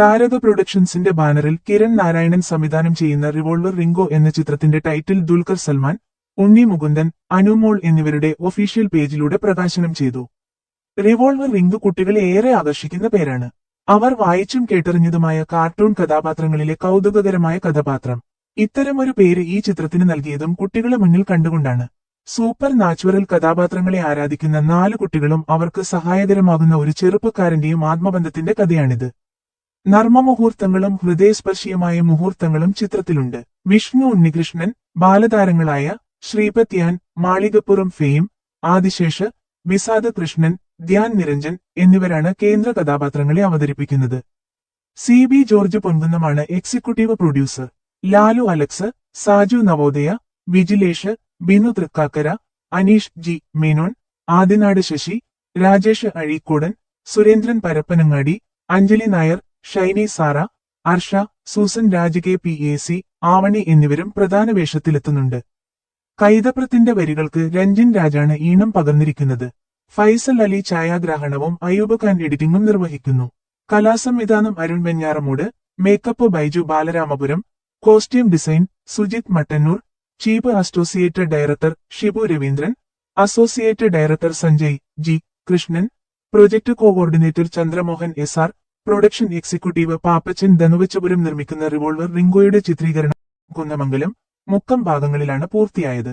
താരക പ്രൊഡക്ഷൻസിന്റെ ബാനറിൽ കിരൺ നാരായണൻ സംവിധാനം ചെയ്യുന്ന റിവോൾവർ റിംഗോ എന്ന ചിത്രത്തിന്റെ ടൈറ്റിൽ ദുൽഖർ സൽമാൻ ഉണ്ണി മുകുന്ദൻ അനുമോൾ എന്നിവരുടെ ഒഫീഷ്യൽ പേജിലൂടെ പ്രകാശനം ചെയ്തു. റിവോൾവർ റിംഗ് കുട്ടികളെ ഏറെ ആകർഷിക്കുന്ന പേരാണ്. അവർ വായിച്ചും കേട്ടറിഞ്ഞതുമായ കാർട്ടൂൺ കഥാപാത്രങ്ങളിലെ കൗതുകകരമായ കഥാപാത്രം. ഇത്തരമൊരു പേര് ഈ ചിത്രത്തിന് നൽകിയതും കുട്ടികളെ മുന്നിൽ കണ്ടുകൊണ്ടാണ്. സൂപ്പർ നാച്ചുറൽ കഥാപാത്രങ്ങളെ ആരാധിക്കുന്ന നാല് കുട്ടികളും അവർക്ക് സഹായകരമാകുന്ന ഒരു ചെറുപ്പക്കാരന്റെയും ആത്മബന്ധത്തിന്റെ കഥയാണിത്. നർമ്മമുഹൂർത്തങ്ങളും ഹൃദയസ്പർശിയമായ മുഹൂർത്തങ്ങളും ചിത്രത്തിലുണ്ട്. വിഷ്ണു ഉണ്ണികൃഷ്ണൻ ബാലതാരങ്ങളായ ശ്രീപത്യാൻ മാളികപ്പുറം ഫെയിം ആദിശേഷ് വിസാദ കൃഷ്ണൻ ധ്യാൻ നിരഞ്ജൻ എന്നിവരാണ് കേന്ദ്ര കഥാപാത്രങ്ങളെ അവതരിപ്പിക്കുന്നത്. C B George പൊൻകുന്നമാണ് executive producer. Lalu Alex Saju Navodaya Vijilesh Binu Thrikkakara Aneesh G Menon Adinad Sasi Rajesh Azhikodan Surendran Parappanangadi Anjali Nair Shiny Sara Arsha Susan രാജകെ P A C Avani എന്നിവരും പ്രധാന വേഷത്തിലെത്തുന്നുണ്ട്. കൈതപ്രത്തിന്റെ വരികൾക്ക് രഞ്ജിൻ രാജാണ് ഈണം പകർന്നിരിക്കുന്നത്. ഫൈസൽ അലി ഛായാഗ്രാഹണവും അയൂബ് ഖാൻ എഡിറ്റിംഗും നിർവഹിക്കുന്നു. കലാസംവിധാനം Arun Venjaramoodu makeup Baiju Balaramapuram costume design Sujith Mattannur chief associate director Shibu Raveendran associate director Sanjay G Krishnan project coordinator Chandramohan S R production executive Pappachan Dhanuvachapuram നിർമ്മിക്കുന്ന revolver റിംഗോയുടെ ചിത്രീകരണം കുന്നമംഗലം മുക്കം ഭാഗങ്ങളിലാണ് പൂർത്തിയായത്.